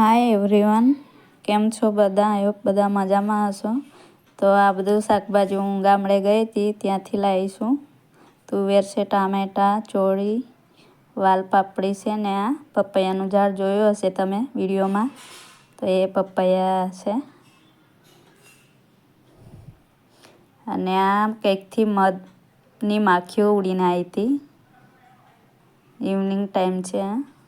Hi everyone કેમ છો બધા? આઈ બધા મજામાં હશો. તો આ બધું શાકભાજી હું ગામડે ગઈ હતી, ત્યાંથી લાવીશું તુવેર છે, ટામેટાં, ચોળી, વાલ પાપડી છે ને આ પપૈયાનું ઝાડ જોયું હશે તમે વિડીયોમાં? તો એ પપૈયા છે. અને આ કંઈકથી મધની માખીઓ ઉડીને આવી હતી. ઇવનિંગ ટાઈમ છે આ.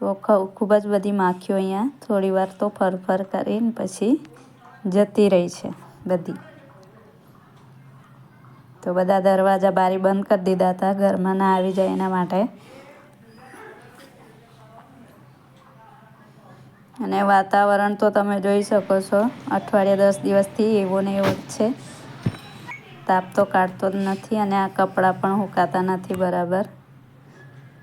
તો ખૂબ જ બધી માખીઓ અહીંયા થોડી વાર તો ફરફર કરીને પછી જતી રહી છે બધી. તો બધા દરવાજા બારી બંધ કરી દીધા હતા, ઘરમાં ના આવી જાય એના માટે. અને વાતાવરણ તો તમે જોઈ શકો છો, અઠવાડિયા દસ દિવસથી એવો ને એવો જ છે. તાપ તો કાઢતો જ નથી અને આ કપડાં પણ સુકાતા નથી બરાબર.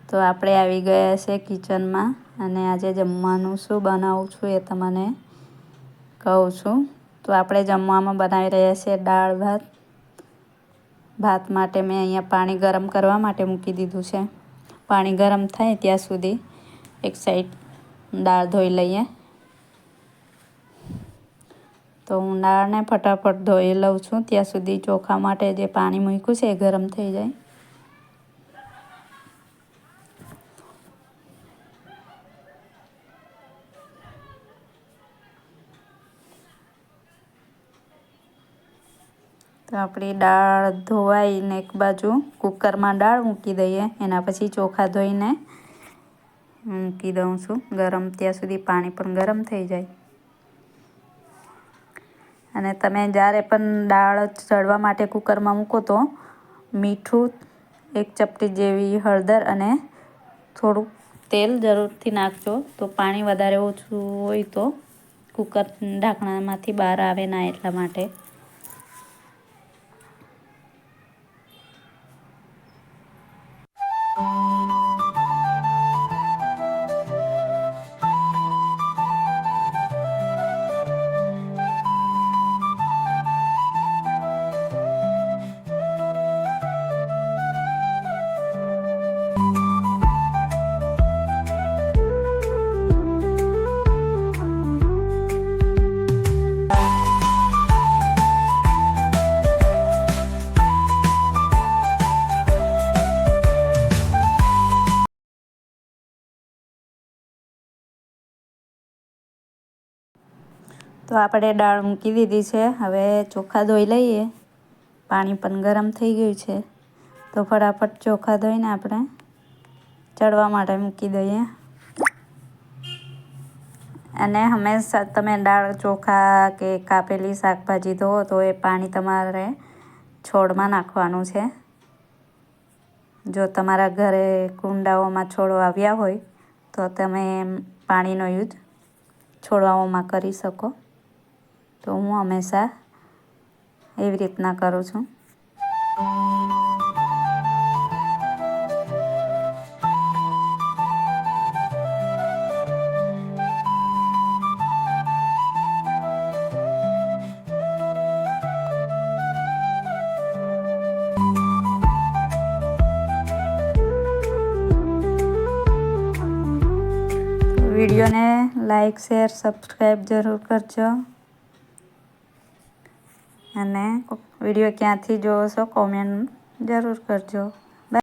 તો આપણે આવી ગયા છે કિચનમાં અને આજે જમવાનું શું બનાવું છું એ તમને કહું છું. તો આપણે જમવામાં બનાવી રહ્યા છીએ દાળ ભાત. ભાત માટે મેં અહીંયા પાણી ગરમ કરવા માટે મૂકી દીધું છે. પાણી ગરમ થાય ત્યાં સુધી એક સાઈડ દાળ ધોઈ લઈએ. તો હું દાળને ફટાફટ ધોઈ લઉં છું. ત્યાં સુધી ચોખા માટે જે પાણી મૂક્યું છે એ ગરમ થઈ જાય. તો આપણી દાળ ધોવાઈને એક બાજુ કુકરમાં દાળ મૂકી દઈએ. એના પછી ચોખા ધોઈને મૂકી દઉં છું. ગરમ ત્યાં સુધી પાણી પણ ગરમ થઈ જાય. અને તમે જ્યારે પણ દાળ ચડવા માટે કુકરમાં મૂકો તો મીઠું એક ચપટી જેવી હળદર અને થોડુંક તેલ જરૂરથી નાખજો. તો પાણી વધારે ઓછું હોય તો કુકર ઢાંકણામાંથી બહાર આવે ના એટલા માટે. તો આપણે દાળ મૂકી દીધી છે. હવે ચોખા ધોઈ લઈએ. પાણી પણ ગરમ થઈ ગયું છે. તો ફટાફટ ચોખા ધોઈને આપણે ચડવા માટે મૂકી દઈએ. અને હંમેશા તમે દાળ, ચોખા કે કાપેલી શાકભાજી ધોવો તો એ પાણી તમારે છોડમાં નાખવાનું છે. જો તમારા ઘરે કુંડાઓમાં છોડો આવ્યા હોય, તો તમે પાણીનો યુઝ છોડવાઓમાં કરી શકો. તો હું હંમેશા એવી રીતના કરું છું. વિડીયોને લાઈક શેર સબસ્ક્રાઈબ જરૂર કરજો. અને વીડિયો ક્યાંથી જોવો છો કોમેન્ટ જરૂર કરજો.